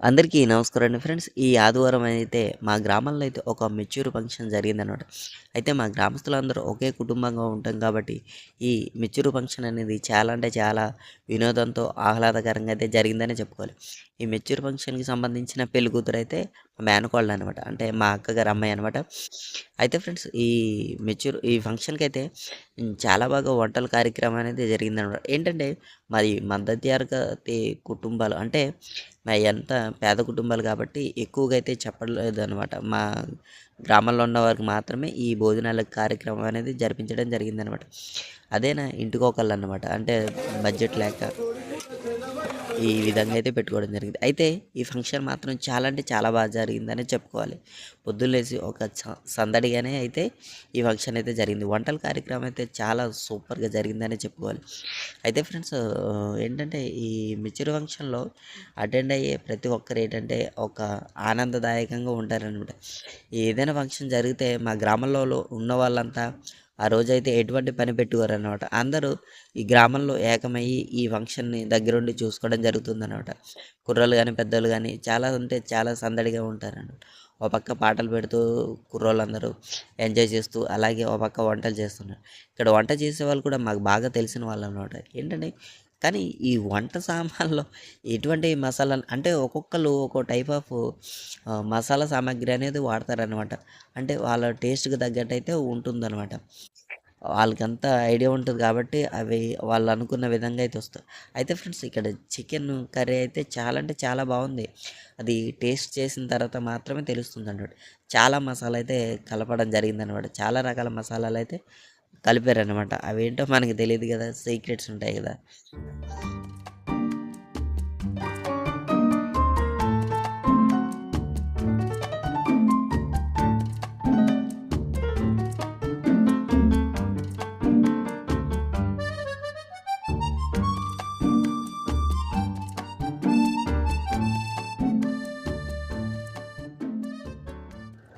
అందరికీ నమస్కారం అండి ఫ్రెండ్స్ ఈ ఆదివారం అయితే మా గ్రామంలో అయితే ఒక మెచ్యూర్ ఫంక్షన్ జరిగిందనమాట. అయితే మా గ్రామస్తులందరూ ఒకే కుటుంబంగా ఉంటాం కాబట్టి ఈ మెచ్యూర్ ఫంక్షన్ అనేది చాలా అంటే చాలా వినోదంతో ఆహ్లాదకరంగా అయితే జరిగిందనే చెప్పుకోవాలి. ఈ మెచ్యూర్ ఫంక్షన్కి సంబంధించిన పెళ్ళి కూతురు అయితే మేనకోళ్ళు అనమాట అంటే మా అక్కగారు అమ్మాయి అనమాట. అయితే ఫ్రెండ్స్ ఈ మెచ్యూర్ ఈ ఫంక్షన్కి అయితే చాలా బాగా వంటల కార్యక్రమం అనేది జరిగిందనమాట. ఏంటంటే మరి మధ్యతరగతి కుటుంబాలు అంటే మా ఎంత పేద కుటుంబాలు కాబట్టి ఎక్కువగా అయితే చెప్పలేదు అనమాట మా గ్రామంలో ఉన్న వారికి మాత్రమే ఈ భోజనాల కార్యక్రమం అనేది జరిపించడం జరిగిందనమాట. అదేనా ఇంటికొకళ్ళు అనమాట అంటే బడ్జెట్ లేక ఈ విధంగా అయితే పెట్టుకోవడం జరిగింది. అయితే ఈ ఫంక్షన్ మాత్రం చాలా అంటే చాలా బాగా జరిగిందని చెప్పుకోవాలి. పొద్దున్నేసి ఒక సందడిగానే అయితే ఈ ఫంక్షన్ అయితే జరిగింది. వంటల కార్యక్రమం అయితే చాలా సూపర్గా జరిగిందని చెప్పుకోవాలి. అయితే ఫ్రెండ్స్ ఏంటంటే ఈ మిచ్చిరి ఫంక్షన్లో అటెండ్ అయ్యే ప్రతి ఒక్కరు ఏంటంటే ఒక ఆనందదాయకంగా ఉంటారనమాట ఏదైనా ఫంక్షన్ జరిగితే మా గ్రామంలో ఉన్న వాళ్ళంతా ఆ రోజైతే ఎటువంటి పని పెట్టుకోరనమాట అందరూ ఈ గ్రామంలో ఏకమయ్యి ఈ ఫంక్షన్ని దగ్గరుండి చూసుకోవడం జరుగుతుందనమాట కుర్రలు కానీ పెద్దలు కానీ చాలా ఉంటే చాలా సందడిగా ఉంటారనమాట ఒక పక్క పాటలు పెడుతూ కుర్రోళ్ళందరూ ఎంజాయ్ చేస్తూ అలాగే ఒక పక్క వంటలు చేస్తున్నారు. ఇక్కడ వంట చేసే వాళ్ళు కూడా మాకు బాగా తెలిసిన వాళ్ళు అనమాట ఏంటంటే కానీ ఈ వంట సామాన్లో ఎటువంటి మసాలా అంటే ఒక్కొక్కరు ఒక్కో టైప్ ఆఫ్ మసాలా సామాగ్రి అనేది వాడతారనమాట అంటే వాళ్ళ టేస్ట్కి తగ్గట్టు అయితే ఉంటుందన్నమాట. వాళ్ళకంతా ఐడియా ఉంటుంది కాబట్టి అవి వాళ్ళు అనుకున్న విధంగా అయితే వస్తాయి. అయితే ఫ్రెండ్స్ ఇక్కడ చికెన్ కర్రీ అయితే చాలా అంటే చాలా బాగుంది. అది టేస్ట్ చేసిన తర్వాత మాత్రమే తెలుస్తుంది అన్నమాట. చాలా మసాలా అయితే కలపడం జరిగింది అనమాట చాలా రకాల మసాలాలు అయితే కలిపారనమాట అవేంటో మనకి తెలియదు కదా సీక్రెట్స్ ఉంటాయి కదా.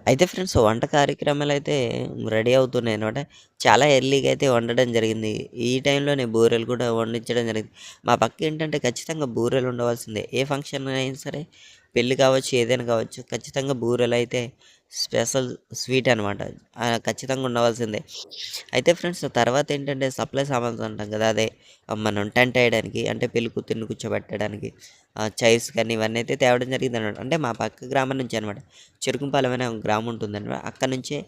అయితే ఫ్రెండ్స్ వంట కార్యక్రమాలు అయితే రెడీ అవుతున్నాయి అనమాట చాలా ఎర్లీగా అయితే వండడం జరిగింది. ఈ టైంలోనే బూరెలు కూడా వండించడం జరిగింది. మా పక్క ఏంటంటే ఖచ్చితంగా బూరెలు ఉండవలసిందే. ఏ ఫంక్షన్ అయినా సరే పెళ్ళి కావచ్చు ఏదైనా కావచ్చు ఖచ్చితంగా బూరెలు అయితే స్పెషల్ స్వీట్ అనమాట ఖచ్చితంగా ఉండవలసిందే. అయితే ఫ్రెండ్స్ తర్వాత ఏంటంటే సప్లై సామాన్స్ అంటాం కదా అదే మనం టెంట్ వేయడానికి అంటే పెళ్ళి కూతుర్ని కూర్చోబెట్టడానికి చైర్స్ కానీ ఇవన్నీ అయితే తేవడం జరిగింది అనమాట అంటే మా పక్క గ్రామం నుంచి అనమాట. చెరుకుంపాలెం అనే గ్రామం ఉంటుందన్నమాట. అక్కడ నుంచే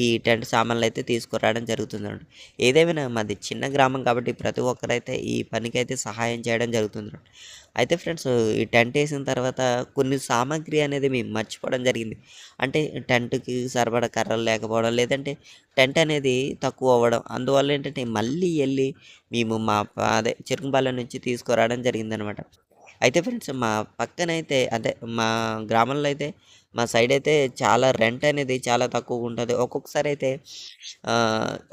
ఈ టెంట్ సామాన్లు అయితే తీసుకురావడం జరుగుతుంది అనమాట ఏదేమైనా మాది చిన్న గ్రామం కాబట్టి ప్రతి ఒక్కరైతే ఈ పనికి అయితే సహాయం చేయడం జరుగుతుంది అయితే ఫ్రెండ్స్ ఈ టెంట్ వేసిన తర్వాత కొన్ని సామాగ్రి అనేది మేము మర్చిపోవడం జరిగింది. అంటే టెంట్కి సరిపడ కర్రలు లేకపోవడం లేదంటే టెంట్ అనేది తక్కువ అవ్వడం. అందువల్ల ఏంటంటే మళ్ళీ వెళ్ళి మేము మా అదే చిరుకుపాలెం నుంచి తీసుకురావడం జరిగిందనమాట అయితే ఫ్రెండ్స్ మా పక్కనైతే అదే మా గ్రామంలో అయితే మా సైడ్ అయితే చాలా రెంట్ అనేది చాలా తక్కువగా ఉంటుంది ఒక్కొక్కసారి అయితే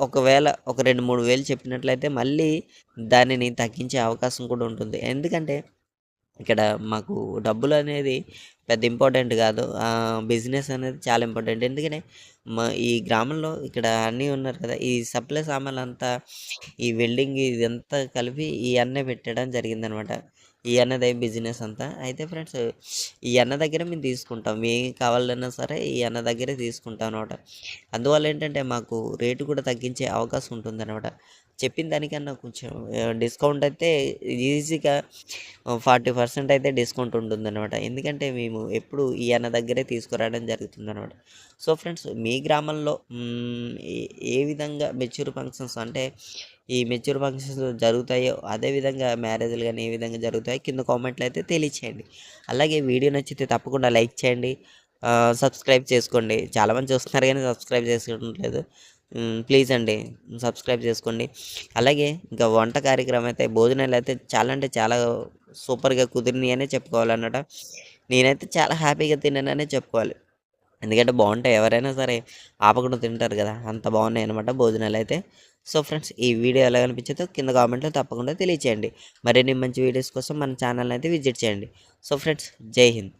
ఒకవేళ ఒక రెండు మూడు వేలు చెప్పినట్లయితే మళ్ళీ దానిని తగ్గించే అవకాశం కూడా ఉంటుంది. ఎందుకంటే ఇక్కడ మాకు డబ్బులు అనేది పెద్ద ఇంపార్టెంట్ కాదు. బిజినెస్ అనేది చాలా ఇంపార్టెంట్. ఎందుకంటే మా ఈ గ్రామంలో ఇక్కడ అన్నీ ఉన్నారు కదా ఈ సప్లై సామాన్లు అంతా ఈ వెల్డింగ్ ఇదంతా కలిపి ఈ అన్నీ పెట్టడం జరిగిందనమాట. ఈ అన్నదే బిజినెస్ అంతా. అయితే ఫ్రెండ్స్ ఈ అన్న దగ్గర మేము తీసుకుంటాం. ఏం కావాలన్నా సరే ఈ అన్న దగ్గరే తీసుకుంటాం అనమాట అందువల్ల ఏంటంటే మాకు రేటు కూడా తగ్గించే అవకాశం ఉంటుంది అనమాట చెప్పిన దానికన్నా కొంచెం డిస్కౌంట్ అయితే ఈజీగా ఫార్టీ పర్సెంట్ అయితే డిస్కౌంట్ ఉంటుంది అనమాట ఎందుకంటే మేము ఎప్పుడు ఈ అన్న దగ్గరే తీసుకురావడం జరుగుతుంది అనమాట సో ఫ్రెండ్స్ మీ గ్రామంలో ఏ విధంగా మెచ్యూర్ ఫంక్షన్స్ అంటే ఈ మెచ్యూర్ ఫంక్షన్స్ జరుగుతాయో అదేవిధంగా మ్యారేజ్లు కానీ ఏ విధంగా జరుగుతాయో కింద కామెంట్లు అయితే తెలియచేయండి. అలాగే వీడియో నచ్చితే తప్పకుండా లైక్ చేయండి. సబ్స్క్రైబ్ చేసుకోండి. చాలామంది చూస్తున్నారు కానీ సబ్స్క్రైబ్ చేసుకోవట్లేదు. ప్లీజ్ అండి సబ్స్క్రైబ్ చేసుకోండి. అలాగే ఇంకా వంట కార్యక్రమం అయితే భోజనాలు అయితే చాలా అంటే చాలా సూపర్గా కుదిరినాయి అనే చెప్పుకోవాలన్నమాట. నేనైతే చాలా హ్యాపీగా తిన్నాననే చెప్పుకోవాలి. ఎందుకంటే బాగుంటాయి ఎవరైనా సరే ఆపకుండా తింటారు కదా అంత బాగున్నాయి అనమాట భోజనాలు అయితే. సో ఫ్రెండ్స్ ఈ వీడియో ఎలా అనిపించిందో కింద కామెంట్లో తప్పకుండా తెలియచేయండి. మరిన్ని మంచి వీడియోస్ కోసం మన ఛానల్ అయితే విజిట్ చేయండి. సో ఫ్రెండ్స్ జై హింద్.